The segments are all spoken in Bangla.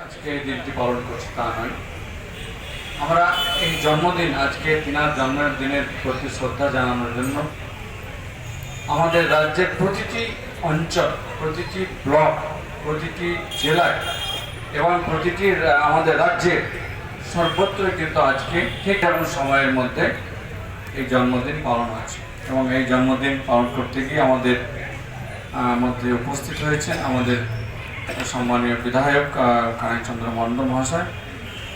আজকে এই দিনটি পালন করছি তা নয়। আমরা এই জন্মদিন, আজকে তিনার জন্মের দিনের প্রতি শ্রদ্ধা জানানোর জন্য আমাদের রাজ্যের প্রতিটি অঞ্চল, প্রতিটি ব্লক, প্রতিটি জেলায় এবং প্রতিটি আমাদের রাজ্যের সর্বত্রই কিন্তু আজকে ঠিক এমন সময়ের মধ্যে এই জন্মদিন পালন হচ্ছে এবং এই জন্মদিন পালন করতে গিয়ে আমাদের মধ্যে উপস্থিত হয়েছেন আমাদের সম্মানীয় বিধায়ক কানাইচন্দ্র মন্ডল মহাশয়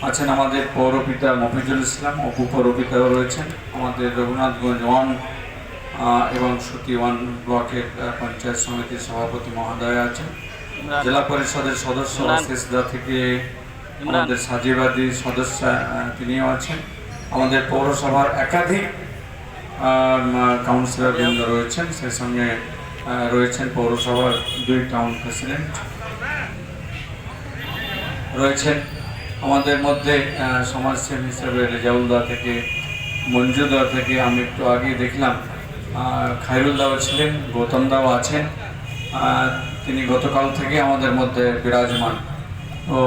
আছেন আমাদের পৌরপিতা মফিজুল ইসলাম অপু পৌরপিতাও রয়েছেন আমাদের রঘুনাথগঞ্জ ওয়ান এবং সুতি ওয়ান ব্লকের পঞ্চায়েত সমিতির সভাপতি মহোদয় আছেন। জেলা পরিষদের সদস্য শেষদা থেকে আমাদের সাজিবাদী সদস্য তিনিও আছেন। আমাদের পৌরসভার একাধিক কাউন্সিলর বৃন্দ রয়েছেন। সেই সঙ্গে রয়েছেন পৌরসভার দুই টাউন প্রেসিডেন্ট রয়েছেন। আমাদের মধ্যে সমাজসেবী হিসেবে রেজাউলদা থেকে মঞ্জুদা থেকে আমি একটু আগে দেখলাম। খায়রুলদাও ছিলেন, গৌতমদাও আছেন। তিনি গতকাল থেকে আমাদের মধ্যে বিরাজমান। তো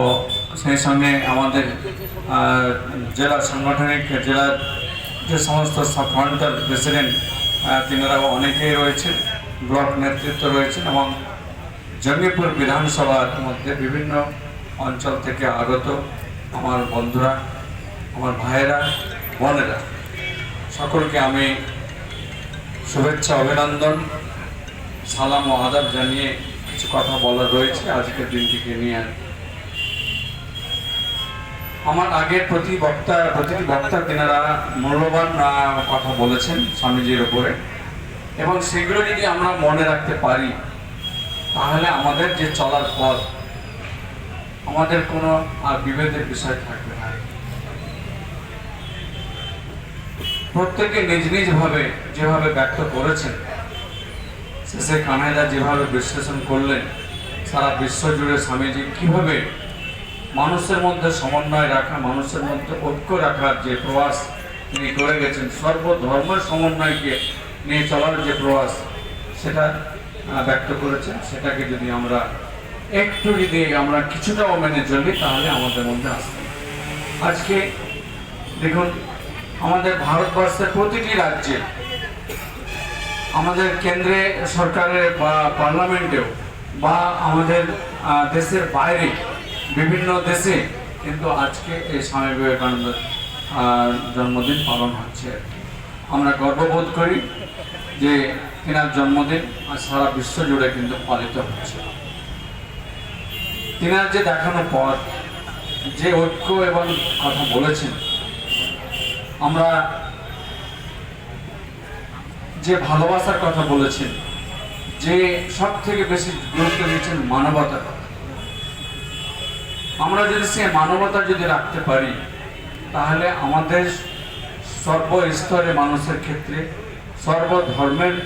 সেই সঙ্গে আমাদের জেলা সাংগঠনিক জেলার যে সমস্ত ফ্রন্টার প্রেসিডেন্ট তিনারা অনেকেই রয়েছেন, ব্লক নেতৃত্ব রয়েছেন এবং জঙ্গিপুর বিধানসভার মধ্যে বিভিন্ন অঞ্চল থেকে আগত আমার বন্ধুরা, আমার ভাইয়েরা, বোনেরা। সকলকে আমি শুভেচ্ছা, অভিনন্দন, সালাম ও আদাব জানিয়ে কিছু কথা বলার রয়েছে আজকের দিনটিকে নিয়ে। আমার আগের প্রতি বক্তা, প্রতিটি বক্তা তেনারা মূল্যবান কথা বলেছেন স্বামীজির উপরে। এবং সেগুলো যদি আমরা মনে রাখতে পারি, তাহলে আমাদের যে চলার পথ আমাদের কোনো আর বিভেদের বিষয় থাকবে না। প্রত্যেকে নিজ নিজ ভাবে যেভাবে ব্যক্ত করেছেন, শেষে কানাইদা যেভাবে বিশ্লেষণ করলেন, সারা বিশ্ব জুড়ে স্বামীজি কীভাবে মানুষের মধ্যে সমন্বয় রাখা, মানুষের মধ্যে ঐক্য রাখার যে প্রয়াস তিনি করে গেছেন, সর্বধর্মের সমন্বয়কে নিয়ে চলার যে প্রয়াস, সেটা ব্যক্ত করেছেন। সেটাকে যদি আমরা একটু যদি আমরা কিছুটাও মেনে চলি, তাহলে আমাদের মধ্যে আসবে আজকে দেখুন, আমাদের ভারতবর্ষের প্রতিটি রাজ্যে, আমাদের কেন্দ্রে সরকারের বা পার্লামেন্টেও বা আমাদের দেশের বাইরে বিভিন্ন দেশে কিন্তু আজকে এই স্বামী বিবেকানন্দের জন্মদিন পালন হচ্ছে। আমরা গর্ববোধ করি যে তিনার জন্মদিন সারা বিশ্ব জুড়ে কিন্তু পালিত হচ্ছে। তিনার যে দেখানো পথ, যে ঐক্য এবং কথা বলেছেন, আমরা যে ভালোবাসার কথা বলেছেন, যে সব থেকে বেশি গুরুত্ব দিয়েছেন মানবতার কথা। আমরা যদি সে মানবতা যদি রাখতে পারি, তাহলে আমাদের সর্বস্তরে মানুষের ক্ষেত্রে, সর্বধর্মের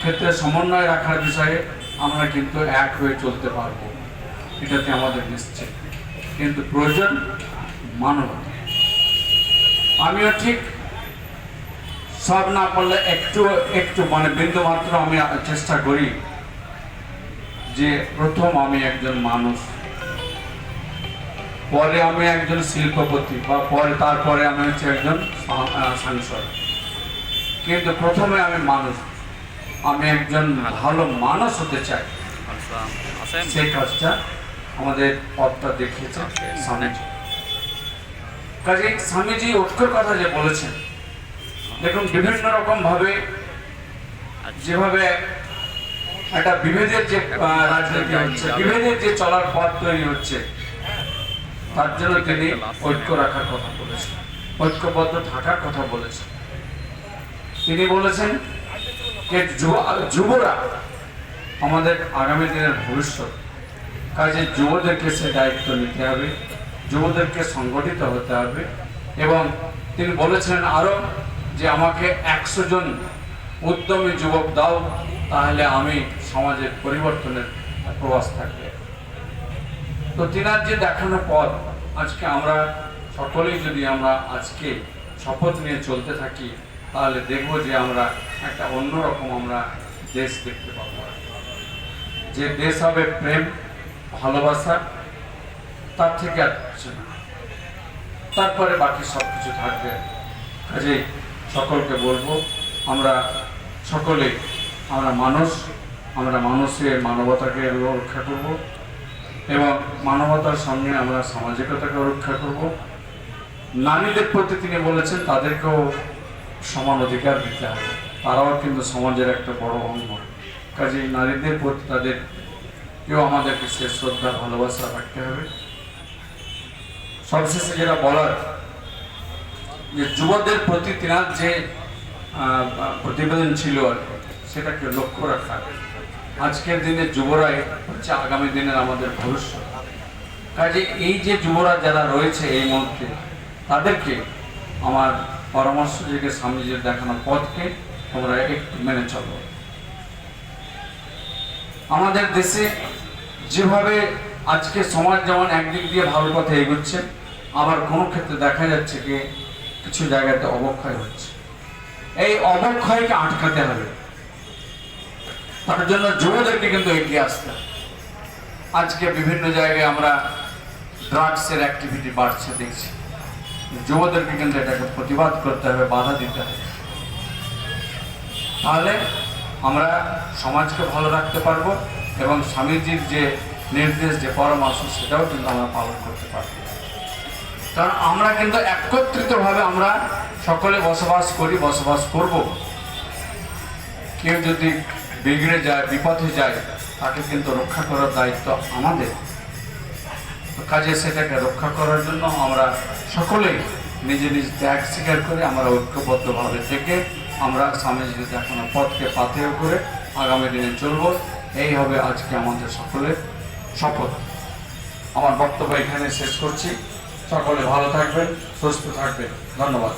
ক্ষেত্রে সমন্বয় রাখার বিষয়ে আমরা কিন্তু এক হয়ে চলতে পারব। এটাতে আমাদের নিশ্চিত। কিন্তু প্রয়োজন মানবতা আমিও ঠিক সব না পারলে একটু একটু মানে বিন্দু মাত্র আমি চেষ্টা করি যে প্রথম আমি একজন মানুষ পরে আমি একজন শিল্পপতি বা পরে তারপরে আমি হচ্ছে একজন সাংসদ। কিন্তু প্রথমে আমি মানুষ আমি একজন ভালো মানুষ হতে চাই। সেই কাজটা আমাদের পথটা দেখিয়েছে স্বামীজি। কাজে স্বামীজি ঐক্যর কথা যে বলেছেন, দেখুন, বিভিন্ন রকম ভাবে যেভাবে একটা বিভেদের যে রাজনীতি হচ্ছে, বিভেদের যে চলার পথ তৈরি হচ্ছে, তার জন্য তিনি ঐক্য রাখার কথা বলেছেন, ঐক্যবদ্ধ থাকার কথা বলেছেন। তিনি বলেছেন যুবরা আমাদের আগামী দিনের ভবিষ্যৎ কাজে যুবদেরকে সে দায়িত্ব নিতে হবে, যুবদেরকে সংগঠিত হতে হবে এবং তিনি বলেছিলেন আরও যে আমাকে একশো জন উদ্যমী যুবক দাও, তাহলে আমি সমাজের পরিবর্তনের প্রবাস থাকবে। তো তিনার যে দেখানো পথ, আজকে আমরা সকলেই যদি আমরা আজকে শপথ নিয়ে চলতে থাকি, তাহলে দেখব যে আমরা একটা অন্যরকম আমরা দেশ দেখতে পাবো। যে দেশ হবে প্রেম ভালোবাসা, তার থেকে আর কিছু না। তারপরে বাকি সব কিছু থাকবে। কাজেই সকলকে বলব, আমরা সকলে আমরা মানুষ, আমরা মানুষের মানবতাকে রক্ষা করব এবং মানবতার সঙ্গে আমরা সামাজিকতাকে রক্ষা করব। নারীদের প্রতি তিনি বলেছেন, তাদেরকেও সমান অধিকার দিতে হবে। তারাও কিন্তু সমাজের একটা বড় অঙ্গ। কাজেই নারীদের প্রতি তাদের কেউ আমাদেরকে সে শ্রদ্ধা, ভালোবাসা রাখতে হবে। সবশেষে যেটা বলার, যে যুবদের প্রতি তিনার যে প্রতিবেদন ছিল আর সেটাকে লক্ষ্য রাখা। আজকের দিনে যুবরাই হচ্ছে আগামী দিনের আমাদের ভবিষ্যৎ। কাজে এই যে যুবরা যারা রয়েছে এই মুহূর্তে, তাদেরকে আমার পরামর্শ যে স্বামীজির দেখানো পথকে তোমরা একটু মেনে চলো। আমাদের দেশে যেভাবে আজকে সমাজ যেমন একদিক দিয়ে ভালো পথে এগোচ্ছে, আবার কোনো ক্ষেত্রে দেখা যাচ্ছে কি কিছু জায়গাতে অবক্ষয় হচ্ছে। এই অবক্ষয়কে আটকাতে হবে। তার জন্য যুবদেরকে কিন্তু এগিয়ে আসতে আজকে বিভিন্ন জায়গায় আমরা ড্রাগসের অ্যাক্টিভিটি বাড়ছে দেখছি। যুবদেরকে কিন্তু এটাকে প্রতিবাদ করতে হবে, বাধা দিতে হবে। তাহলে আমরা সমাজকে ভালো রাখতে পারব। এবং স্বামীজির যে নির্দেশ, যে পরামর্শ, সেটাও কিন্তু আমরা পালন করতে পারব। কারণ আমরা কিন্তু একত্রিতভাবে আমরা সকলে বসবাস করি, বসবাস করব। কেউ যদি বিগড়ে যায়, বিপথে যায়, তাকে কিন্তু রক্ষা করার দায়িত্ব আমাদের। কাজে সেটাকে রক্ষা করার জন্য আমরা সকলেই নিজে নিজ ত্যাগ স্বীকার করে আমরা ঐক্যবদ্ধভাবে থেকে আমরা স্বামীজির দেখানো পথকে পাথেয় করে আগামী দিনে চলব। এই হবে আজকে আমাদের সকলের শপথ। আমার বক্তব্য এখানে শেষ করছি। সকলে ভালো থাকবেন, সুস্থ থাকবেন। ধন্যবাদ।